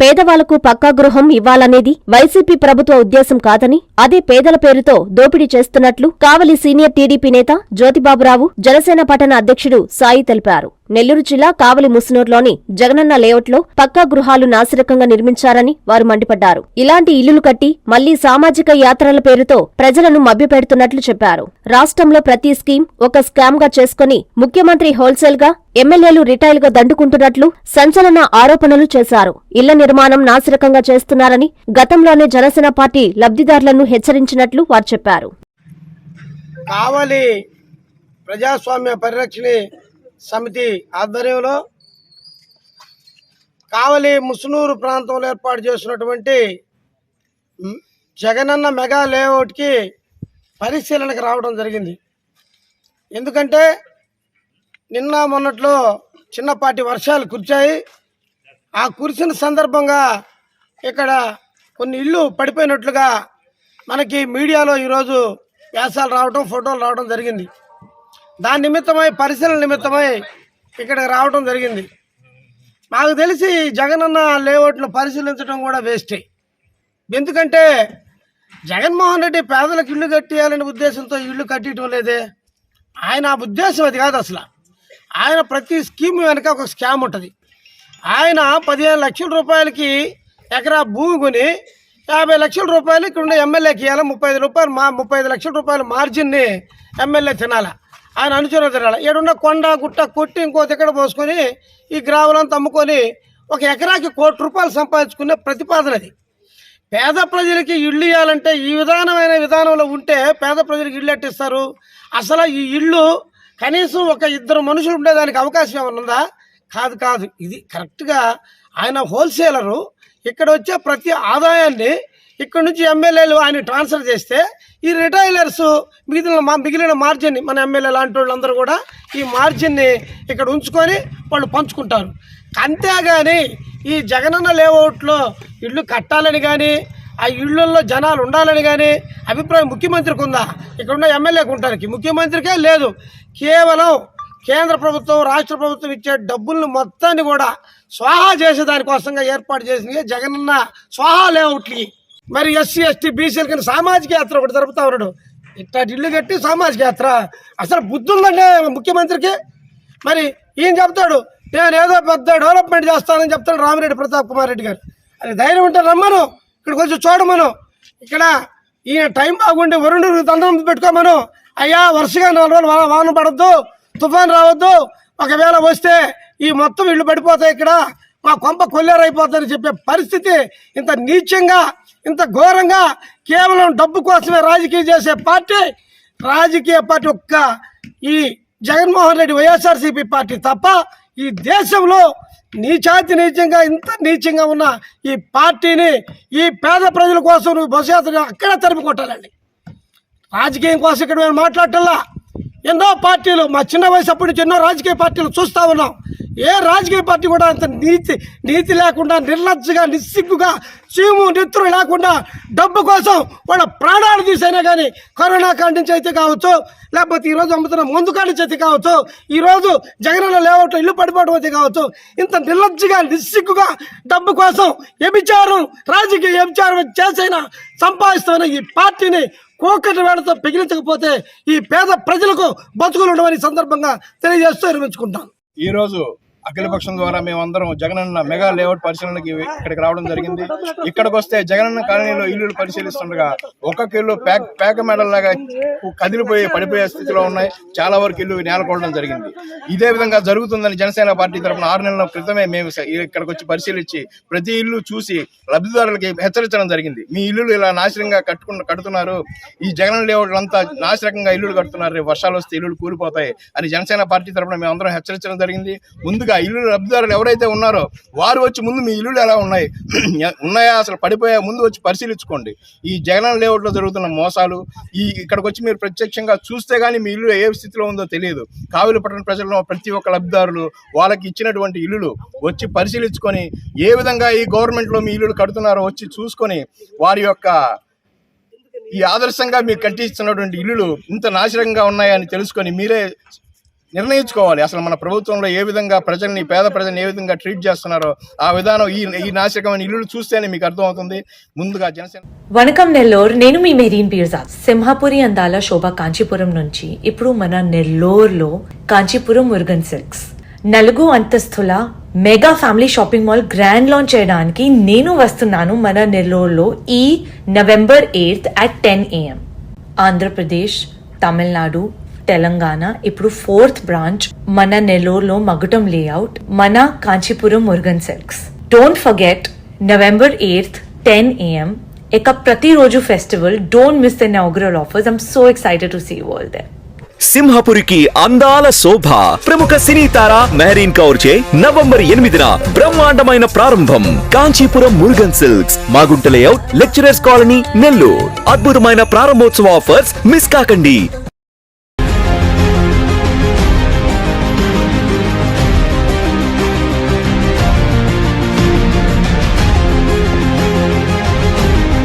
పేదవాళ్ళకు పక్కా గృహం ఇవ్వాలనేది వైసీపీ ప్రభుత్వ ఉద్దేశం కాదని అదే పేదల పేరుతో దోపిడీ చేస్తున్నట్లు కావలి సీనియర్ టీడీపీ నేత జ్యోతిబాబురావు జనసేన పట్టణ అధ్యక్షుడు సాయి తెలిపారు. నెల్లూరు జిల్లా కావలి ముసునూరులోని జగనన్న లేఅవుట్లో పక్కా గృహాలు నాసిరకంగా నిర్మించారని వారు మండిపడ్డారు. ఇలాంటి ఇల్లులు కట్టి మళ్ళీ సామాజిక యాత్రల పేరుతో ప్రజలను మభ్యపెడుతున్నట్లు చెప్పారు. రాష్ట్రంలో ప్రతి స్కీమ్ ఒక స్కామ్గా చేసుకుని ముఖ్యమంత్రి హోల్సేల్గా ఎమ్మెల్యేలు రిటైల్గా దండుకుంటున్నట్లు సంచలన ఆరోపణలు చేశారు. ఇళ్ళ నిర్మాణం నాసిరకంగా చేస్తున్నారని గతంలోనే జనసేన పార్టీ లబ్ధిదారులను హెచ్చరించినట్లు వారు చెప్పారు. కావలి ప్రజాస్వామ్య పరిరక్షణ సమితి ఆధ్వర్యంలో కావలి ముసునూరు ప్రాంతంలో ఏర్పాటు చేసినటువంటి జగనన్న మెగా లేఅవుట్కి పరిశీలనకు రావడం జరిగింది. ఎందుకంటే నిన్న మొన్నట్లో చిన్నపాటి వర్షాలు కురిచాయి ఆ కురిసిన సందర్భంగా ఇక్కడ కొన్ని ఇళ్ళు పడిపోయినట్లుగా మనకి మీడియాలో ఈరోజు వ్యాసాలు రావడం ఫోటోలు రావడం జరిగింది. దాని నిమిత్తమై పరిశీలన నిమిత్తమై ఇక్కడికి రావడం జరిగింది. నాకు తెలిసి జగనన్న లేఅవుట్ను పరిశీలించడం కూడా వేస్టే. ఎందుకంటే జగన్మోహన్ రెడ్డి పేదలకు ఇల్లు కట్టియాలనే ఉద్దేశంతో ఇల్లు కట్టడం లేదే. ఆయన ఆ ఉద్దేశం అది కాదు అసలు. ఆయన ప్రతి స్కీమ్ వెనక ఒక స్కామ్ ఉంటుంది. ఆయన పదిహేను లక్షల రూపాయలకి ఎకరా భూమి కొని యాభై లక్షల రూపాయలు ఇక్కడ ఉన్న ఎమ్మెల్యేకి ఇవ్వాలి ముప్పై ఐదు రూపాయలు మా ముప్పై ఐదు లక్షల రూపాయల మార్జిన్ని ఎమ్మెల్యే తినాలా. ఆయన అనుచరులు తిరగాలి. ఏడున్న కొండ గుట్ట కొట్టి ఇంకో దగ్గర పోసుకొని ఈ గ్రామాలను తమ్ముకొని ఒక ఎకరాకి కోటి రూపాయలు సంపాదించుకునే ప్రతిపాదన అది. పేద ప్రజలకి ఇల్లు ఇవ్వాలంటే ఈ విధానమైన విధానంలో ఉంటే పేద ప్రజలకు ఇళ్ళు ఎట్టిస్తారు అసలు ఈ ఇళ్ళు కనీసం ఒక ఇద్దరు మనుషులు ఉండేదానికి అవకాశం ఏమైనా ఉందా? కాదు కాదు. ఇది కరెక్ట్గా ఆయన హోల్సేలరు ఇక్కడ వచ్చే ప్రతి ఆదాయాన్ని ఇక్కడ నుంచి ఎమ్మెల్యేలు ఆయన ట్రాన్స్ఫర్ చేస్తే ఈ రిటైలర్స్ మిగిలిన మా మిగిలిన మార్జిన్ని మన ఎమ్మెల్యే లాంటి వాళ్ళందరూ కూడా ఈ మార్జిన్ని ఇక్కడ ఉంచుకొని వాళ్ళు పంచుకుంటారు. అంతేగాని ఈ జగనన్న లేఅవుట్లో ఇల్లు కట్టాలని కానీ ఆ ఇళ్ళల్లో జనాలు ఉండాలని కానీ అభిప్రాయం ముఖ్యమంత్రికి ఉందా? ఇక్కడ ఉన్న ఎమ్మెల్యేకి ఉంటానికి ముఖ్యమంత్రికే లేదు. కేవలం కేంద్ర ప్రభుత్వం రాష్ట్ర ప్రభుత్వం ఇచ్చే డబ్బులను మొత్తాన్ని కూడా స్వాహా చేసే దానికోసంగా ఏర్పాటు చేసింది జగనన్న స్వాహా లేఅవుట్లకి. మరి ఎస్సీ ఎస్టీ బీసీల కింద సామాజిక యాత్ర ఒకటి జరుపుతా ఉన్నాడు. ఇట్లా ఇల్లు కట్టి సామాజిక యాత్ర. అసలు బుద్ధి ముఖ్యమంత్రికి. మరి ఈయన చెప్తాడు నేను ఏదో పెద్ద డెవలప్మెంట్ చేస్తానని చెప్తాడు రామిరెడ్డి ప్రతాప్ కుమార్ రెడ్డి గారు. అది ధైర్యం ఉంటే రమ్మను. ఇక్కడ కొంచెం చూడమను. ఇక్కడ ఈయన టైం బాగుండి వరుణుడికి దండం పెట్టుకోమను. అయ్యా వరుసగా నాలుగు రోజులు వాన పడద్దు తుఫాన్ రావద్దు. ఒకవేళ వస్తే ఈ మొత్తం ఇల్లు పడిపోతాయి ఇక్కడ. మా కొంప కొల్లేరైపోతుందని చెప్పే పరిస్థితి ఇంత నీచంగా ఇంత ఘోరంగా కేవలం డబ్బు కోసమే రాజకీయం చేసే పార్టీ రాజకీయ పార్టీ ఒక్క ఈ జగన్మోహన్ రెడ్డి వైఎస్ఆర్సీపీ పార్టీ తప్ప ఈ దేశంలో నీచాతి నీచంగా ఇంత నీచంగా ఉన్న ఈ పార్టీని ఈ పేద ప్రజల కోసం నువ్వు భవిష్యత్తు అక్కడ తరిమి కొట్టాలండి. రాజకీయం కోసం ఇక్కడ మేము మాట్లాడటల్లా ఎన్నో పార్టీలు మా చిన్న వయసు అప్పటి నుంచి ఎన్నో రాజకీయ పార్టీలు చూస్తూ ఉన్నాం. ఏ రాజకీయ పార్టీ కూడా అంత నీతి నీతి లేకుండా నిర్లజ్జగా నిస్సిగ్గుగా చీము నెత్తురు లేకుండా డబ్బు కోసం వాళ్ళ ప్రాణాలు తీసైనా కానీ కరోనా కాడి నుంచి అయితే కావచ్చు లేకపోతే ఈరోజు అమ్ముతున్న ముందు కాడి నుంచి అయితే కావచ్చు ఈరోజు జగనన్న లేఅవుట్ ఇల్లు పడిపోవడం అయితే కావచ్చు ఇంత నిర్లజ్జగా నిస్సిగ్గుగా డబ్బు కోసం వ్యభిచారం రాజకీయ వ్యభిచారం చేసైనా సంపాదిస్తున్న ఈ పార్టీని కోకటి వేళతో పిగిలించకపోతే ఈ పేద ప్రజలకు బతుకులు ఉండవని సందర్భంగా తెలియజేస్తూ నిర్మించుకుంటాం ఈ రోజు అఖిలపక్షం ద్వారా మేమందరం జగనన్న మెగా లేఅవుట్ పరిశీలనకి ఇక్కడికి రావడం జరిగింది. ఇక్కడికి వస్తే జగనన్న కాలనీలో ఇల్లు పరిశీలిస్తుండగా ఒక్కొక్క ఇల్లు ప్యాక్ ప్యాక మెడల్ లాగా కదిలిపోయి పడిపోయే స్థితిలో ఉన్నాయి. చాలా వరకు ఇల్లు నేలకొనడం జరిగింది. ఇదే విధంగా జరుగుతుందని జనసేన పార్టీ తరఫున ఆరు నెలల క్రితమే మేము ఇక్కడికి వచ్చి పరిశీలించి ప్రతి ఇల్లు చూసి లబ్ధిదారులకి హెచ్చరించడం జరిగింది. మీ ఇల్లులు ఇలా నాశనంగా కట్టుకున్న కడుతున్నారు. ఈ జగన్ లేఅవుట్ అంతా నాశరకంగా ఇల్లులు కడుతున్నారు. వర్షాలు వస్తే ఇల్లులు కూలిపోతాయి అని జనసేన పార్టీ తరఫున మేము అందరం హెచ్చరించడం జరిగింది. ముందుగా ఇల్లు లబ్ధిదారులు ఎవరైతే ఉన్నారో వారు వచ్చి ముందు మీ ఇల్లులు ఎలా ఉన్నాయి? ఉన్నాయా? అసలు పడిపోయా? ముందు వచ్చి పరిశీలించుకోండి. ఈ జగన్ లేఅవుట్లో జరుగుతున్న మోసాలు ఈ ఇక్కడికి వచ్చి మీరు ప్రత్యక్షంగా చూస్తే కానీ మీ ఇల్లు ఏ స్థితిలో ఉందో తెలియదు. కావిలి పట్టణ ప్రజల్లో ప్రతి ఒక్క లబ్ధిదారులు వాళ్ళకి ఇచ్చినటువంటి ఇల్లులు వచ్చి పరిశీలించుకొని ఏ విధంగా ఈ గవర్నమెంట్లో మీ ఇల్లులు కడుతున్నారో వచ్చి చూసుకొని వారి యొక్క ఈ ఆదర్శంగా మీరు కట్టిస్తున్నటువంటి ఇల్లులు ఇంత నాశనంగా ఉన్నాయని తెలుసుకొని మీరే నిర్ణయించుకోవాలి. అసలు మన ప్రభుత్వంలో ఏ విధంగా ప్రజల్ని పేద ప్రజల్ని ఏ విధంగా ట్రీట్ చేస్తున్నారో ఆ విధానం ఈ ఈ నాశకమైన ఇల్లు చూస్తేనే మీకు అర్థమవుతుంది. ముందుగా జనసేన వణకం నెల్లూరు నేను మీ మెరీన్ పీర్జా. సింహాపురి అందాల శోభ కాంచీపురం నుంచి ఇప్పుడు మన నెల్లూరులో కాంచీపురం మురుగన్ సిల్క్స్. నలుగు అంతస్తుల mega family shopping mall grand launch చేయడానికి నేను వస్తున్నాను మన నెల్లూరులో ఈ November eighth at ten AM Andhra Pradesh Tamil Nadu Telangana ఇప్పుడు ఫోర్త్ బ్రాంచ్ మన నెల్లూరులో మగుటం లేఅవుట్ మన Kanchipuram Murugan Silks. Don't forget November eighth ten AM ఇక ప్రతిరోజు festival don't miss the inaugural offers I'm so excited to see world they సింహపురికి అందాల శోభ ప్రముఖ సినీ తార మెహరీన్ కౌర్ చే నవంబర్ ఎనిమిదిన బ్రహ్మాండమైన ప్రారంభం. Kanchipuram Murugan Silks Magunta layout lecturers colony Nellore. అద్భుతమైన ప్రారంభోత్సవ ఆఫర్స్ మిస్ కాకండి.